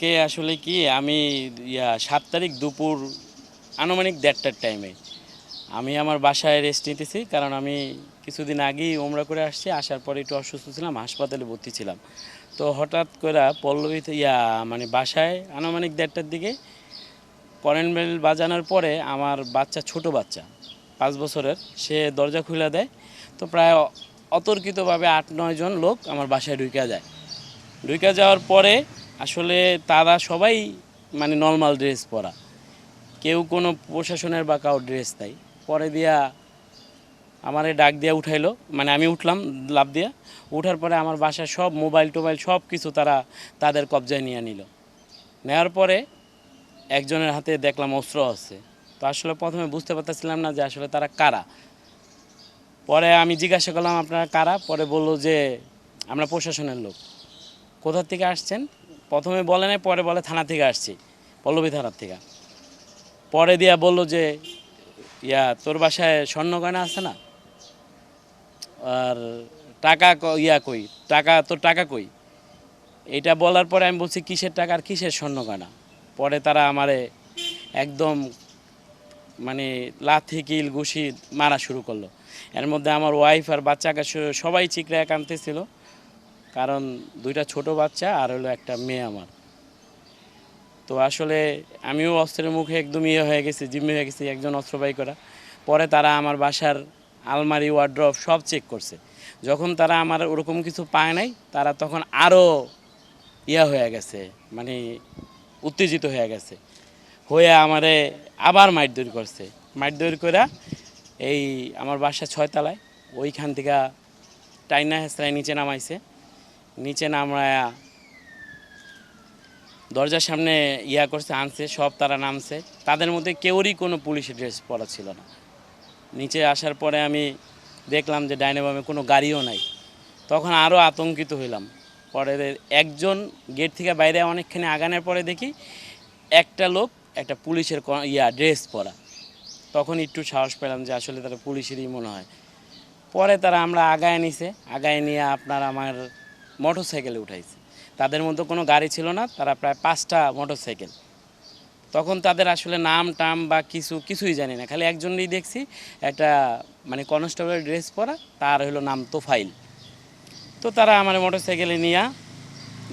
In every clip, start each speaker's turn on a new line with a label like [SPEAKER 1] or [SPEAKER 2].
[SPEAKER 1] কালকে আসলে কি, আমি ইয়া সাত তারিখ দুপুর আনুমানিক দেড়টার টাইমে আমি আমার বাসায় রেস্ট নিতেছি, কারণ আমি কিছুদিন আগেই ওমরা করে আসছি, আসার পরে একটু অসুস্থ ছিলাম, হাসপাতালে ভর্তি ছিলাম। তো হঠাৎ করে পল্লবীতে ইয়া মানে বাসায় আনুমানিক দেড়টার দিকে কারেন্ট বেল বাজানোর পরে আমার বাচ্চা ছোট বাচ্চা, পাঁচ বছরের, সে দরজা খুলে দেয়। তো প্রায় অতর্কিতভাবে আট নয় জন লোক আমার বাসায় ঢুকে যায়। ঢুকে যাওয়ার পরে আসলে তারা সবাই মানে নর্মাল ড্রেস পরা। কেউ কোনো প্রশাসনের বা কাউ ড্রেস নাই। পরে দিয়া আমারে ডাক দিয়া উঠাইলো। মানে আমি উঠলাম লাভ দিয়া। উঠার পরে আমার বাসায় সব মোবাইল টোবাইল সব কিছু তারা তাদের কবজায় নিয়ে নিল। নেওয়ার পরে একজনের হাতে দেখলাম অস্ত্র আছে। তো আসলে প্রথমে বুঝতে পারতেছিলাম না যে আসলে তারা কারা। পরে আমি জিজ্ঞাসা করলাম, আপনারা কারা? পরে বলল যে, আমরা প্রশাসনের লোক। কোথা থেকে আসছেন? প্রথমে বলে নাই, পরে বলে থানা থেকে আসছি, পল্লবী থানার থেকে। পরে দিয়া বলল যে, ইয়া, তোর বাসায় স্বর্ণ গয়না আছে না? আর টাকা ইয়া কই? টাকা, তোর টাকা কই? এটা বলার পরে আমি বলছি, কিসের টাকা আর কিসের স্বর্ণ গয়না? পরে তারা আমারে একদম মানে লাথি, কিল, ঘুষি মারা শুরু করল। এর মধ্যে আমার ওয়াইফ আর বাচ্চাকে সবাই চিকড়ে কানতেছিল কারণ দুইটা ছোট বাচ্চা আর হলো একটা মেয়ে আমার। তো আসলে আমিও অস্ত্রের মুখে একদম ইয়ে হয়ে গেছি, জিম্মি হয়ে গেছি একজন অস্ত্রবাহী করা। পরে তারা আমার বাসার আলমারি ওয়ার্ড্রপ সব চেক করছে। যখন তারা আমার ওরকম কিছু পায় নাই, তারা তখন আরও ইয়া হয়ে গেছে মানে উত্তেজিত হয়ে গেছে। হয়ে আমারে আবার মাইট করছে। মাইট করে এই আমার বাসা ছয়তলায়, ওইখান থেকে টাইনা হেসরায় নিচে নামাইছে। নিচে নামায়া দরজার সামনে ইয়া করছে, আনছে, সব তারা নামছে। তাদের মধ্যে কেউরই কোনো পুলিশের ড্রেস পরা ছিল না। নিচে আসার পরে আমি দেখলাম যে ডাইনাবামে কোনো গাড়িও নাই। তখন আরও আতঙ্কিত হইলাম। পরে একজন গেট থেকে বাইরে অনেকখানি আগানোর পরে দেখি একটা লোক একটা পুলিশের ইয়া ড্রেস পরা। তখন একটু সাহস পেলাম যে আসলে তারা পুলিশেরই মনে হয়। পরে তারা আমরা আগায় নিছে। আগায় নিয়ে আপনার আমার মোটর সাইকেলে উঠাইছে। তাদের মধ্যে কোনো গাড়ি ছিল না, তারা প্রায় পাঁচটা মোটর সাইকেল তখন তাদের আসলে নাম টাম বা কিছু, কিছুই জানি না। খালি একজনই দেখছি, একটা মানে কনস্টেবলের ড্রেস পরা, তার হলো নাম তোফাইল। তো তারা আমার মোটর সাইকেলে নিয়ে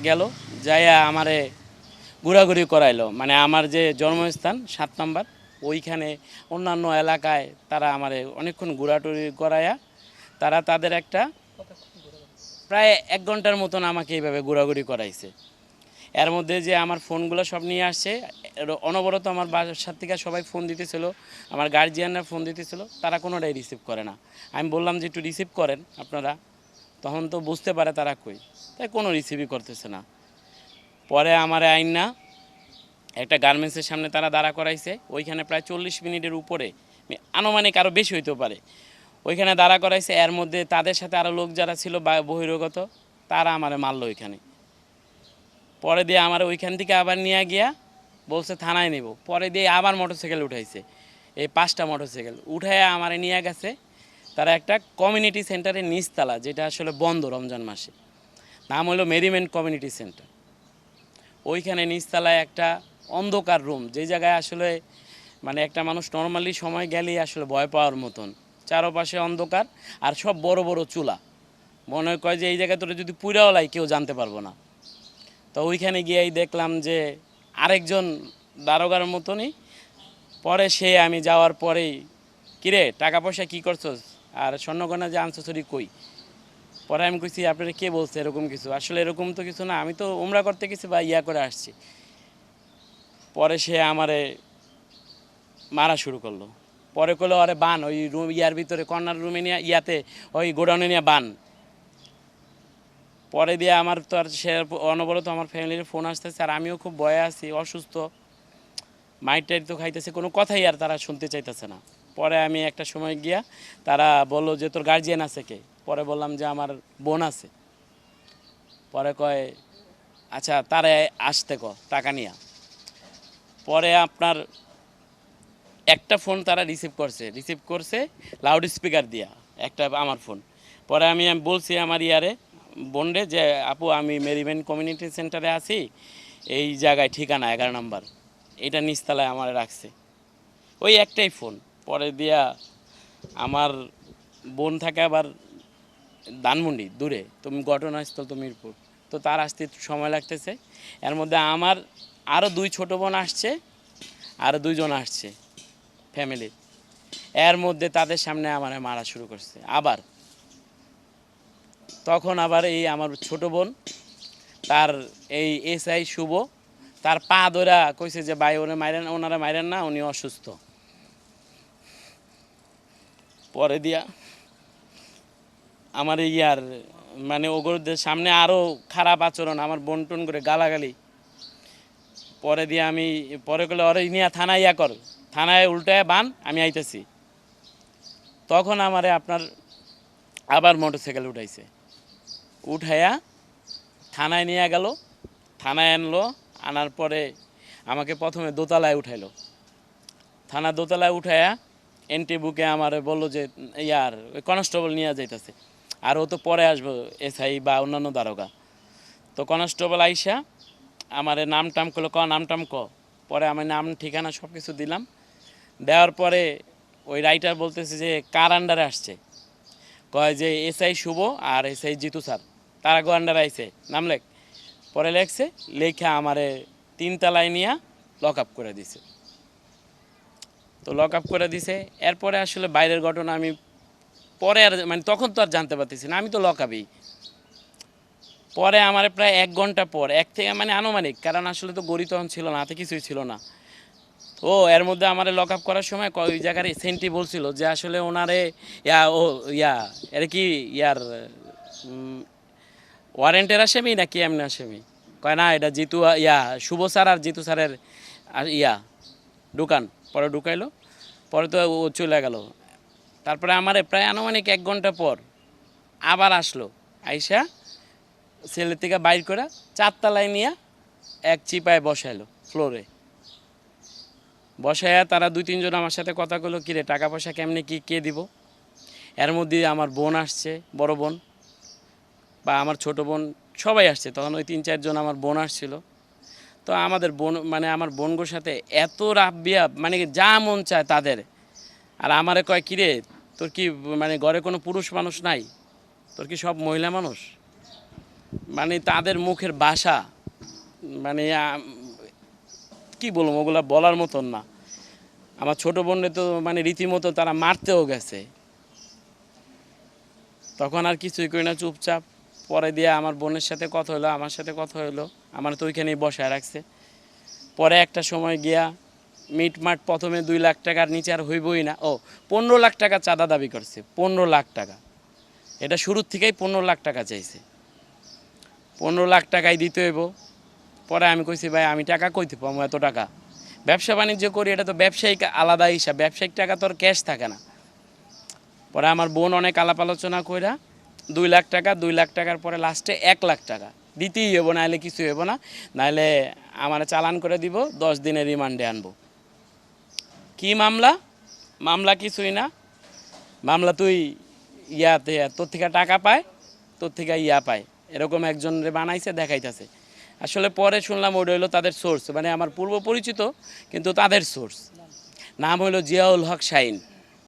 [SPEAKER 1] গেল, যাইয়া আমারে ঘোরাঘুরি করাইলো। মানে আমার যে জন্মস্থান, সাত নম্বর, ওইখানে অন্যান্য এলাকায় তারা আমারে অনেকক্ষণ ঘোরাটুরি করাইয়া, তারা তাদের একটা প্রায় এক ঘণ্টার মতন আমাকে এইভাবে ঘোরাঘুরি করাইছে। এর মধ্যে যে আমার ফোনগুলো সব নিয়ে আসছে অনবরত আমার বাসার থেকে সবাই ফোন দিতেছিল, আমার গার্জিয়ানরা ফোন দিতেছিল, তারা কোনোটাই রিসিভ করে না। আমি বললাম যে, একটু রিসিভ করেন আপনারা। তখন তো বুঝতে পারে তারা কই। তাই কোনো রিসিভই করতেছে না। পরে আমার আইন না একটা গার্মেন্টসের সামনে তারা দাঁড়া করাইছে। ওইখানে প্রায় চল্লিশ মিনিটের উপরে, আনুমানিক আরও বেশি হইতেও পারে। ওইখানে দাঁড়া করাইছে, এর মধ্যে তাদের সাথে আরও লোক যারা ছিল বহিরাগত, তারা আমারে মারলো ওইখানে। পরে দিয়ে আমার ওইখান থেকে আবার নিয়ে গিয়া বলছে, থানায় নেব। পরে দিয়ে আবার মোটরসাইকেল উঠাইছে, এই পাঁচটা মোটরসাইকেল। উঠায় আমার নিয়ে গেছে, তারা একটা কমিউনিটি সেন্টারের নিচতলা, যেটা আসলে বন্ধ রমজান মাসে। নাম হলো মেরিমেন্ট কমিউনিটি সেন্টার। ওইখানে নিচতলায় একটা অন্ধকার রুম যে জায়গায় আসলে মানে একটা মানুষ নর্মালি সময় গেলেই আসলে ভয় পাওয়ার মতন। চারপাশে অন্ধকার আর সব বড় বড় চুলা। মনে কয় যে এই জায়গায় তোরা যদি পুরাও লাই, কেউ জানতে পারব না। তো ওইখানে গিয়েই দেখলাম যে আরেকজন দারোগার মতনই, পরে সে আমি যাওয়ার পরেই, কিরে, টাকা পয়সা কী করছস? আর স্বর্ণগণা যে আনসরি কই? পরে আমি কইছি, আপনারা কে বলছে এরকম কিছু? আসলে এরকম তো কিছু না, আমি তো উমরা করতে গেছি বা ইয়া করে আসছি। পরে সে আমারে মারা শুরু করল। পরে করল আরে বান, ওই রুম, ইয়ার ভিতরে, কর্নার রুমে নিয়ে, ইয়াতে, ওই গোডাউনে নিয়ে বান। পরে দিয়ে আমার তো আর সে অনবরত আমার ফ্যামিলির ফোন আসতেছে, আর আমিও খুব ভয়ে আছি, অসুস্থ। মাইট টাইট তো খাইতেছে, কোনো কথাই আর তারা শুনতে চাইতেছে না। পরে আমি একটা সময় গিয়া তারা বলল যে, তোর গার্জিয়ান আছে কে? পরে বললাম যে, আমার বোন আছে। পরে কয় আচ্ছা তারে আসতে ক, টাকা নিয়া। পরে আপনার একটা ফোন তারা রিসিভ করছে। রিসিভ করছে লাউড স্পিকার দিয়া, একটা আমার ফোন পরে আমি বলছি আমার ইয়ারে বোনরে যে, আপু, আমি মেরিমেন কমিউনিটি সেন্টারে আছি, এই জায়গায় ঠিকানা এগারো নাম্বার। এটা নিচতলায় আমার রাখছে। ওই একটাই ফোন পরে দিয়া আমার বোন থাকে আবার ধানমন্ডি, দূরে। তুমি ঘটনাস্থল তো মিরপুর। তো তার আসতে সময় লাগতেছে। এর মধ্যে আমার আরও দুই ছোট বোন আসছে আরও দুইজন আসছে। ফ্যামিলির এর মধ্যে তাদের সামনে আমার মারা শুরু করছে। আবার, তখন আবার এই আমার ছোট বোন, তার এই এসআই শুভ, তার পা ধরা কইছে যে, ভাই, ওরে মাইরেন, ওনারা মাইরেন না, উনি অসুস্থ। পরে দিয়া আমার ইয়ার মানে ওগরদের সামনে আরও খারাপ আচরণ, আমার বন টন করে গালাগালি। পরে দিয়ে আমি, পরে করলে ওরে নিয়ে থানায় ইয়া কর। থানায় উল্টায় বান, আমি আইতেছি। তখন আমারে আপনার আবার মোটরসাইকেল উঠাইছে। উঠাইয়া থানায় নিয়ে গেল, থানায় আনলো, আনার পরে আমাকে প্রথমে দোতলায় উঠাইলো। থানা দোতলায় উঠাইয়া এন্ট্রি বুকে আমার বলল যে ইয়ার ওই কনস্টেবল নিয়ে যাইতেছে। আর ও তো পরে আসব, এসআই বা অন্যান্য দারোগা। তো কনস্টেবল আইসা, আমার নাম টাম করল ক, নাম টাম ক। পরে আমি নাম, ঠিকানা সব কিছু দিলাম। দেওয়ার পরে ওই রাইটার বলতেছে যে, কার আন্ডারে আসছে? কয় যে এসআই শুভ আর এসআই জিতু স্যার তারা গো আন্ডারে আইসে নাম লেখ। পরে লেখছে, লেখা আমারে তিনতলায় নিয়ে লক আপ করে দিছে। তো লক আপ করে দিছে। এরপরে আসলে বাইরের ঘটনা আমি পরে আর মানে তখন তো আর জানতে পারতেছি না। আমি তো লক আপই পরে আমার প্রায় এক ঘণ্টা পর, এক থেকে মানে আনুমানিক, কারণ আসলে তো গড়ি তখন ছিল না হাতে কিছুই ছিল না। ও, এর মধ্যে আমার লক আপ করার সময় ওই জায়গার সেন্টি বলছিল যে আসলে ওনারে, ইয়া, ও, ইয়া, এর কি, ইয়ার ওয়ারেন্টের আসামি নাকি এমনি আসামি? কয় না, এটা জিতু, ইয়া, শুভ স্যার আর জিতু স্যারের ইয়া, দোকান। পরে ঢুকাইলো, পরে তো ও চলে গেল। তারপরে আমারে প্রায় আনুমানিক এক ঘণ্টা পর আবার আসলো, আইসা ছেলে থেকে বাইর করে চারতলায় নিয়ে এক চিপায় বসাইলো ফ্লোরে বসাইয়া তারা দুই, তিনজন আমার সাথে কথা কইলো, কিরে টাকা পয়সা কেমনে কি, কে দিব? এর মধ্যে আমার বোন আসছে, বড় বোন, বা আমার ছোট বোন, সবাই আসছে। তখন ওই তিন, চারজন আমার বোন আসছিল। তো আমাদের বোন মানে আমার বোনগোর সাথে এত রাব্বিয়া মানে যা মন চায় তাদের। আর আমারে কয়, কিরে, তোর কি মানে ঘরে কোনো পুরুষ মানুষ নাই? তোর কি সব মহিলা মানুষ? মানে তাদের মুখের বাসা মানে কি বলব, ওগুলো বলার মতন না। আমার ছোট বোনে তো মানে রীতিমতো তারা মারতেও গেছে। তখন আর কিছুই করি না, চুপচাপ। পরে দিয়ে আমার বোনের সাথে কথা হলো আমার সাথে কথা হলো আমার তো ওইখানেই বসায় রাখছে। পরে একটা সময় গিয়া মিটমাট প্রথমে দুই লাখ টাকার নিচে আর হইবই না। ও, পনেরো লাখ টাকা চাঁদা দাবি করছে, পনেরো লাখ টাকা। এটা শুরুর থেকেই পনেরো লাখ টাকা চাইছে। পনেরো লাখ টাকাই দিতে হইব। পরে আমি কইছি, ভাই, আমি টাকা কইতে পাবো এত টাকা। ব্যবসা বাণিজ্য করি, এটা তো ব্যবসায়িক আলাদা হিসাব। ব্যবসায়িক টাকা তো আর ক্যাশ থাকে না। পরে আমার বোন অনেক আলাপ আলোচনা কইরা দুই লাখ টাকা, দুই লাখ টাকার পরে লাস্টে এক লাখ টাকা। দিতেই হব নাহলে কিছু হব না। নাহলে আমার চালান করে দিব, দশ দিনের রিমান্ডে আনব। কি মামলা? মামলা কিছুই না। মামলা তুই ইয়াতে, তোর থেকে টাকা পায়, তোর থেকে ইয়া পায়। এরকম একজন রে বানাইছে, দেখাইতেছে। আসলে পরে শুনলাম ওটা হলো তাদের সোর্স মানে আমার পূর্ব পরিচিত কিন্তু তাদের সোর্স নাম হলো জিয়াউল হক শাইন।